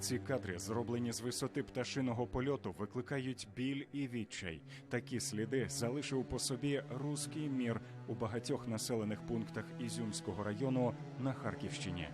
Ці кадри, зроблені з висоти пташиного польоту, викликають біль і відчай. Такі сліди залишив по собі руський мір у багатьох населених пунктах Ізюмського району на Харківщині.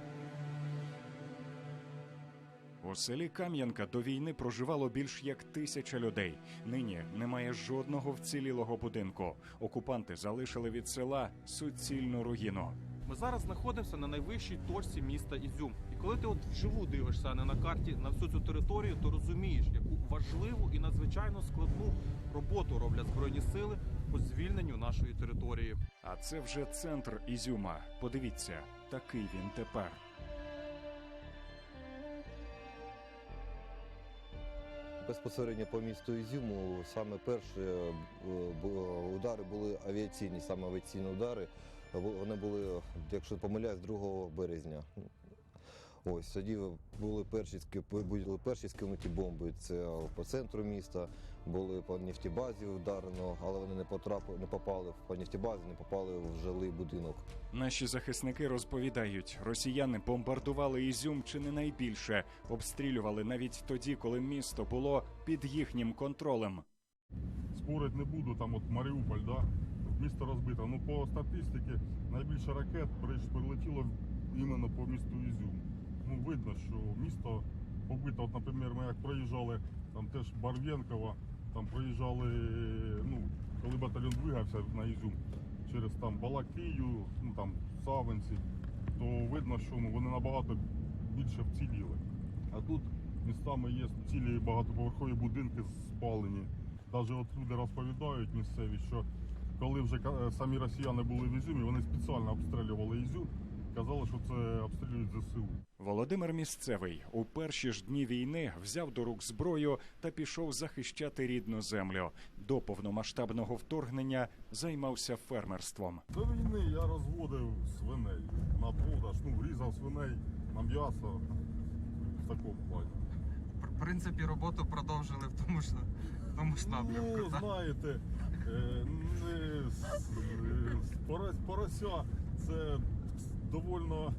У селі Кам'янка до війни проживало більш як тисяча людей. Нині немає жодного вцілілого будинку. Окупанти залишили від села суцільну руїну. Ми зараз знаходимося на найвищій точці міста Ізюм. І коли ти от вживу дивишся а не на карті на всю цю територію, то розумієш, яку важливу і надзвичайно складну роботу роблять збройні сили по звільненню нашої території. А це вже центр Ізюма. Подивіться, такий він тепер. Безпосередньо по місту Ізюму саме перші е, удари були авіаційні, саме авіаційні удари. Вони були, якщо не помиляюсь, 2 березня. Ось тоді були перші були перші скинуті бомби. Це по центру міста, були по нефтібазі вдарено, але вони не потрапили, не попали по нефтібазі, не попали в жилий будинок. Наші захисники розповідають, росіяни бомбардували Ізюм чи не найбільше, обстрілювали навіть тоді, коли місто було під їхнім контролем. спорить не буду, там от Маріуполь, да, місто розбито. Ну по статистиці найбільше ракет прилетіло іменно по місту Ізюм. Ну видно, що місто побито. От, наприклад, ми як проїжджали там теж Барвєнково, там проїжджали, ну, коли батальйон двигався на Ізюм через там Балакію, ну там Савинці, то видно, що ну, вони набагато більше вціліли. А тут містами є цілі багатоповерхові будинки спалені. Навіть от люди розповідають місцеві, що коли вже самі росіяни були в Ізюмі, вони спеціально обстрілювали Ізюм, казали, що це обстрілюють ЗСУ. Володимир Місцевий у перші ж дні війни взяв до рук зброю та пішов захищати рідну землю. До повномасштабного вторгнення займався фермерством. До війни я розводив свиней на продаж, ну, різав свиней на м'ясо в такому плані. В принципі, роботу продовжили в тому ж в тому ж напрямку. Ну, так? знаєте, е, порося це довольно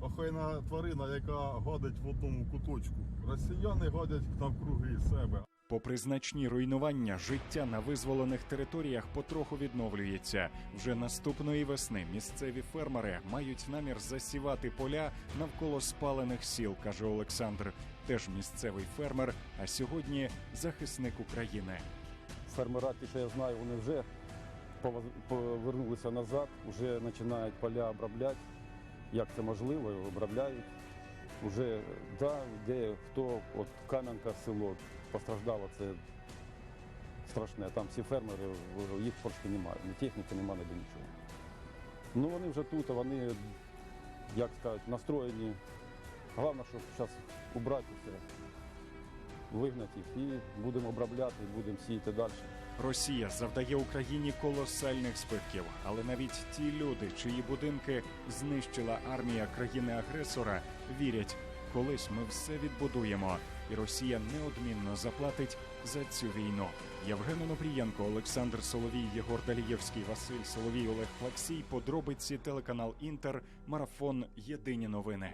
охайна тварина, яка гадить в одному куточку. Росіяни гадять навкруги себе. Попри значні руйнування, життя на визволених територіях потроху відновлюється. Вже наступної весни місцеві фермери мають намір засівати поля навколо спалених сіл, каже Олександр. Теж місцевий фермер, а сьогодні захисник України. Фермера, ті, що я знаю, вони вже повернулися назад, вже починають поля обробляти. Як це можливо, обробляють. Уже да, де хто, от Кам'янка село постраждало, це страшне. Там всі фермери, їх трошки немає, ні техніки, немає ніде нічого. Ну вони вже тут, вони, як сказати, настроєні. Головне, щоб зараз убрати все, вигнати і будемо обробляти, будемо сіяти далі. Росія завдає Україні колосальних збитків, але навіть ті люди, чиї будинки знищила армія країни-агресора, вірять, колись ми все відбудуємо, і Росія неодмінно заплатить за цю війну. Євген Онопрієнко, Олександр Соловій, Єгор Далієвський, Василь Соловій, Олег Плаксій. Подробиці телеканал Інтер. Марафон. Єдині новини.